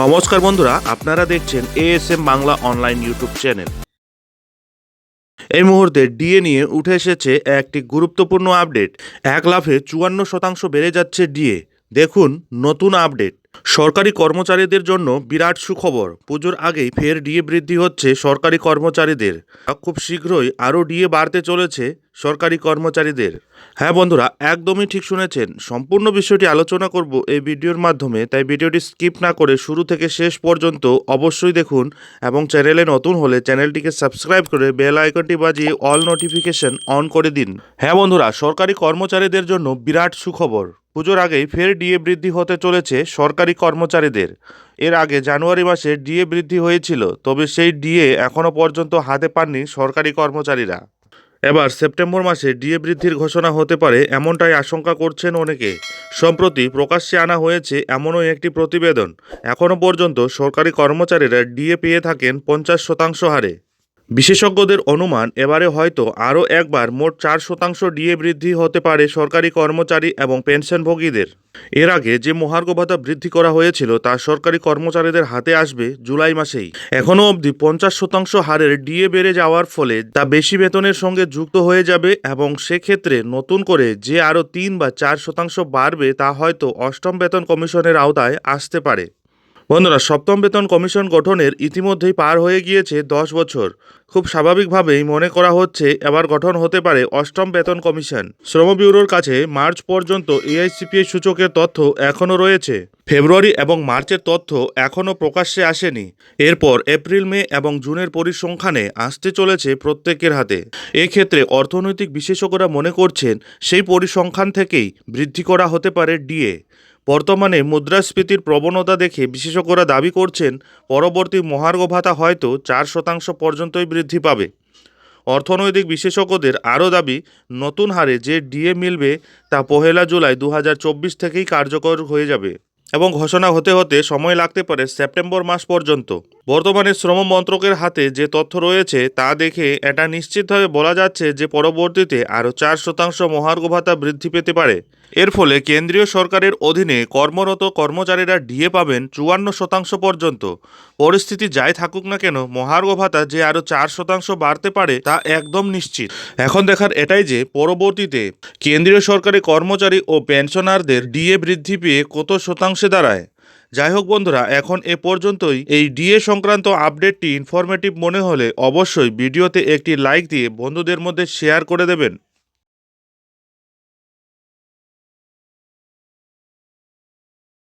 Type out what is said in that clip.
নমস্কার বন্ধুরা, আপনারা দেখছেন ASM Bangla online YouTube channel এই মুহূর্তে ডিএ নিয়ে উঠে এসেছে একটি গুরুত্বপূর্ণ আপডেট এক লাফে চুয়ান্ন শতাংশ বেড়ে যাচ্ছে ডিএ দেখুন নতুন আপডেট। সরকারি কর্মচারীদের জন্য বিরাট সুখবর। পুজোর আগেই ফের ডিএ বৃদ্ধি হচ্ছে সরকারি কর্মচারীদের। খুব শীঘ্রই আরও ডিএ বাড়তে চলেছে সরকারি কর্মচারীদের। হ্যাঁ বন্ধুরা, একদমই ঠিক শুনেছেন। সম্পূর্ণ বিষয়টি আলোচনা করব এই ভিডিওর মাধ্যমে, তাই ভিডিওটি স্কিপ না করে শুরু থেকে শেষ পর্যন্ত অবশ্যই দেখুন এবং চ্যানেলে নতুন হলে চ্যানেলটিকে সাবস্ক্রাইব করে বেল আইকনটি বাজিয়ে অল নোটিফিকেশন অন করে দিন। হ্যাঁ বন্ধুরা, সরকারি কর্মচারীদের জন্য বিরাট সুখবর। পুজোর আগেই ফের ডিএ বৃদ্ধি হতে চলেছে সরকারি কর্মচারীদের। এর আগে জানুয়ারি মাসে ডিএ বৃদ্ধি হয়েছিল, তবে সেই ডিএ এখনও পর্যন্ত হাতে পাননি সরকারি কর্মচারীরা। এবার সেপ্টেম্বর মাসে ডিএ বৃদ্ধির ঘোষণা হতে পারে এমনটাই আশঙ্কা করছেন অনেকে। সম্প্রতি প্রকাশ্যে আনা হয়েছে এমনও একটি প্রতিবেদন। এখনও পর্যন্ত সরকারি কর্মচারীরা ডিএ পেয়ে থাকেন পঞ্চাশ শতাংশ হারে। বিশেষজ্ঞদের অনুমান, এবারে হয়তো আরও একবার মোট চার শতাংশ ডিএ বৃদ্ধি হতে পারে সরকারি কর্মচারী এবং পেনশনভোগীদের। এর আগে যে মহার্ঘ ভাতা বৃদ্ধি করা হয়েছিল, তা সরকারি কর্মচারীদের হাতে আসবে জুলাই মাসেই। এখনও অবধি পঞ্চাশ শতাংশ হারের ডিএ বেড়ে যাওয়ার ফলে তা বেশি বেতনের সঙ্গে যুক্ত হয়ে যাবে এবং সেক্ষেত্রে নতুন করে যে আরও তিন বা চার শতাংশ বাড়বে, তা হয়তো অষ্টম বেতন কমিশনের আওতায় আসতে পারে। বন্ধুরা, সপ্তম বেতন কমিশন গঠনের ইতিমধ্যেই পার হয়ে গিয়েছে দশ বছর। খুব স্বাভাবিকভাবেই মনে করা হচ্ছে এবার গঠন হতে পারে অষ্টম বেতন কমিশন। শ্রম ব্যুরোর কাছে মার্চ পর্যন্ত এআইসিপিআই সূচকের তথ্য এখনও রয়েছে। ফেব্রুয়ারি এবং মার্চের তথ্য এখনও প্রকাশ্যে আসেনি। এরপর এপ্রিল, মে এবং জুনের পরিসংখ্যানে আসতে চলেছে প্রত্যেকের হাতে। এক্ষেত্রে অর্থনৈতিক বিশেষজ্ঞরা মনে করছেন সেই পরিসংখ্যান থেকেই বৃদ্ধি করা হতে পারে ডিএ। বর্তমানে মুদ্রাস্ফীতির প্রবণতা দেখে বিশেষজ্ঞরা দাবি করছেন, পরবর্তী মহার্ঘ ভাতা হয়তো চার শতাংশ পর্যন্তই বৃদ্ধি পাবে। অর্থনৈতিক বিশেষজ্ঞদের আরও দাবি, নতুন হারে যে ডিএ মিলবে তা পহেলা জুলাই দু হাজার চব্বিশ থেকেই কার্যকর হয়ে যাবে এবং ঘোষণা হতে হতে সময় লাগতে পারে সেপ্টেম্বর মাস পর্যন্ত। বর্তমানে শ্রম মন্ত্রকের হাতে যে তথ্য রয়েছে তা দেখে এটা নিশ্চিতভাবে বলা যাচ্ছে যে পরবর্তীতে আরও চার শতাংশ মহার্ঘ ভাতা বৃদ্ধি পেতে পারে। এর ফলে কেন্দ্রীয় সরকারের অধীনে কর্মরত কর্মচারীরা ডিএ পাবেন চুয়ান্ন শতাংশ পর্যন্ত। পরিস্থিতি যাই থাকুক না কেন, মহার্ঘ ভাতা যে আরও চার শতাংশ বাড়তে পারে তা একদম নিশ্চিত। এখন দেখার এটাই যে পরবর্তীতে কেন্দ্রীয় সরকারি কর্মচারী ও পেনশনারদের ডিএ বৃদ্ধি পেয়ে কত শতাংশে দাঁড়ায়। যাই হোক বন্ধুরা, এখন এ পর্যন্তই। এই ডিএ সংক্রান্ত আপডেটটি ইনফরমেটিভ মনে হলে অবশ্যই ভিডিওতে একটি লাইক দিয়ে বন্ধুদের মধ্যে শেয়ার করে দেবেন।